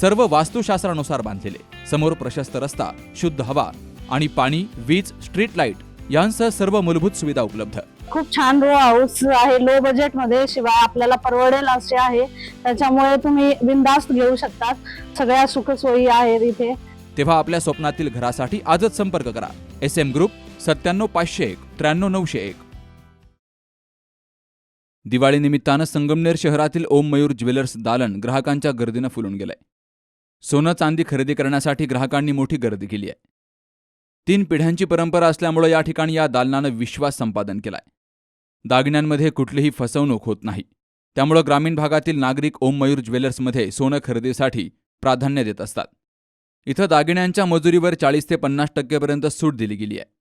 सर्व वास्तुशास्त्रानुसार बांधलेले. समोर प्रशस्त रस्ता शुद्ध हवा आणि पाणी वीज स्ट्रीट लाइट यांसह सर्व मूलभूत सुविधा उपलब्ध. खूप छान रो हाऊस आहे. लो बजेटमध्ये शिवाय आपल्याला परवडेल असे आहे. त्याच्यामुळे तुम्ही बिंदास्त घेऊ शकतात. सगळ्या सुखसोयी आहेत इथे. तेव्हा आपल्या स्वप्नातील घरासाठी आजच संपर्क करा. एस एम ग्रुप सत्त्याण्णव पाचशे एक त्र्याण्णव नऊशे एक. दिवाळी निमित्तानं संगमनेर शहरातील ओम मयूर ज्वेलर्स दालन ग्राहकांच्या गर्दीनं फुलून गेलंय. सोनं चांदी खरेदी करण्यासाठी ग्राहकांनी मोठी गर्दी केली आहे. तीन पिढ्यांची परंपरा असल्यामुळे या ठिकाणी या दालनानं विश्वास संपादन केलाय. दागिन्यांमध्ये कुठलीही फसवणूक होत नाही. त्यामुळं ग्रामीण भागातील नागरिक ओम मयूर ज्वेलर्समध्ये सोनं खरेदीसाठी प्राधान्य देत असतात. इथं दागिन्यांच्या मजुरीवर चाळीस ते पन्नास टक्केपर्यंत सूट दिली गेली आहे.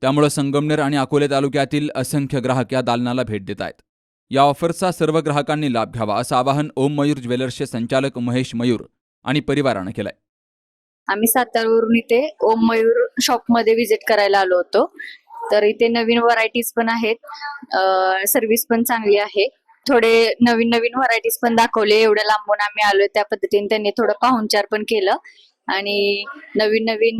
त्यामुळं संगमनेर आणि अकोले तालुक्यातील असंख्य ग्राहक या दालनाला भेट देत आहेत. या ऑफर्सचा सर्व ग्राहकांनी लाभ घ्यावा असं आवाहन ओम मयूर ज्वेलर्सचे संचालक महेश मयूर आणि परिवारानं केलाय. आम्ही सातारवरून इथे ओम मयूर शॉपमध्ये व्हिजिट करायला आलो होतो. तर इथे नवीन व्हरायटीज पण आहेत. सर्व्हिस पण चांगली आहे. थोडे नवीन नवीन व्हरायटीज पण दाखवले. एवढ्या लांबून आम्ही आलोय त्या पद्धतीने त्यांनी थोडं पाहुणचार पण केलं. आणि नवीन नवीन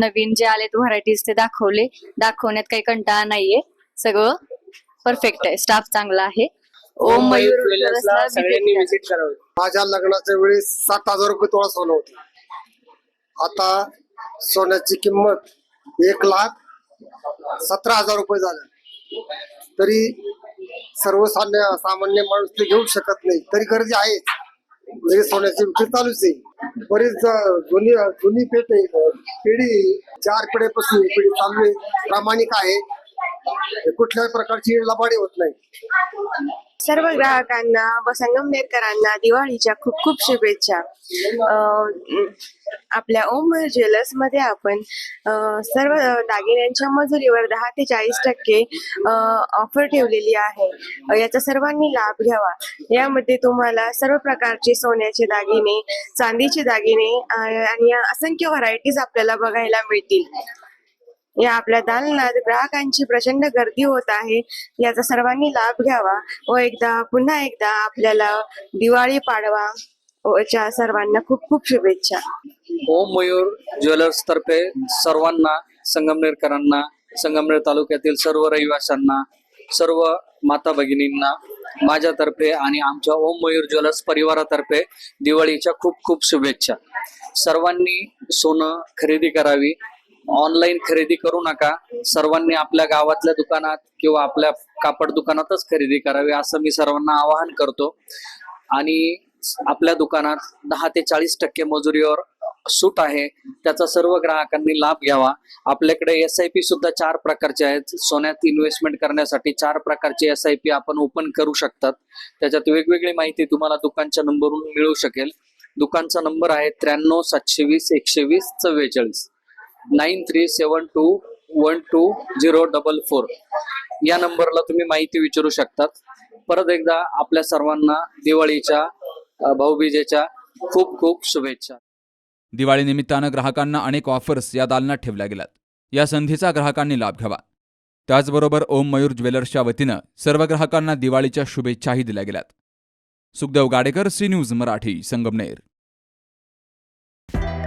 नवीन जे आलेत व्हरायटीज ते दाखवले. दाखवण्यात काही कंटाळा नाहीये. सगळं परफेक्ट आहे. स्टाफ चांगला आहे. ओम मयूर ज्वेलर्सला सगळ्यांनी विजिट करावं. माझ्या लग्नाच्या वेळेस सात हजार रुपये तोळा सोनं होतं. आता सोन्याची किंमत एक लाख सतरा हजार रुपये झालं. तरी सर्वसामान्य सामान्य माणूस ते घेऊ शकत नाही. तरी गर्दी आहे. म्हणजे सोन्याची विक्री चालूच आहे. बरीच जुनी जुनी पेट आहे पिढी चार पिढ्यापासून पिढी चालू आहे. प्रामाणिक आहे. कुठल्याही प्रकारची लबाडी होत नाही. सर्व ग्राहकांना व संगमनेरकरांना दिवाळीच्या खूप खूप शुभेच्छा. आपल्या ओम ज्वेलर्समध्ये आपण सर्व दागिन्यांच्या मजुरीवर दहा ते चाळीस टक्के ऑफर ठेवलेली आहे. याचा सर्वांनी लाभ घ्यावा. यामध्ये तुम्हाला सर्व प्रकारचे सोन्याचे दागिने चांदीचे दागिने आणि असंख्य व्हरायटीज आपल्याला बघायला मिळतील. या आपल्या दालनात ग्राहकांची प्रचंड गर्दी होत आहे. याचा सर्वांनी लाभ घ्यावा व एकदा पुन्हा एकदा आपल्याला दिवाळी पाडवा व च्या सर्वांना खूप खूप शुभेच्छा. ओम मयूर ज्वेलर्स तर्फे सर्वांना संगमनेरकरांना संगमनेर तालुक्यातील सर्व रहिवाशांना सर्व माता भगिनींना माझ्यातर्फे आणि आमच्या ओम मयूर ज्वेलर्स परिवारातर्फे दिवाळीच्या खूप खूप शुभेच्छा. सर्वांनी सोनं खरेदी करावी. ऑनलाईन खरेदी करू नका. सर्वांनी आपल्या गावातल्या दुकानात किंवा आपल्या कापड दुकानातच खरेदी करावी असं मी सर्वांना आवाहन करतो. आणि आपल्या दुकानात दहा ते चाळीस टक्के मजुरीवर सूट आहे. त्याचा सर्व ग्राहकांनी लाभ घ्यावा. आपल्याकडे एस आय पी सुद्धा चार प्रकारचे आहेत. सोन्यात इन्व्हेस्टमेंट करण्यासाठी चार प्रकारचे एस आय पी आपण ओपन करू शकतात. त्याच्यात वेगवेगळी माहिती तुम्हाला दुकानच्या नंबरवरून मिळू शकेल. दुकानचा नंबर आहे त्र्याण्णव सातशे वीस एकशे वीस चव्वेचाळीस. Nine three seven two one two zero double four या नंबरला तुम्ही माहिती विचारू शकतात परत एकदा आपल्या सर्वांना दिवाळीच्या भाऊबीजेच्या खूप खूप शुभेच्छा दिवाळी निमित्तानं ग्राहकांना अनेक ऑफर्स या दालनात ठेवल्या गेल्यात या संधीचा ग्राहकांनी लाभ घ्यावा त्याचबरोबर ओम मयूर ज्वेलर्सच्या वतीनं सर्व ग्राहकांना दिवाळीच्या शुभेच्छाही दिल्या गेल्यात Sukhdev Gadekar C news Marathi Sangamner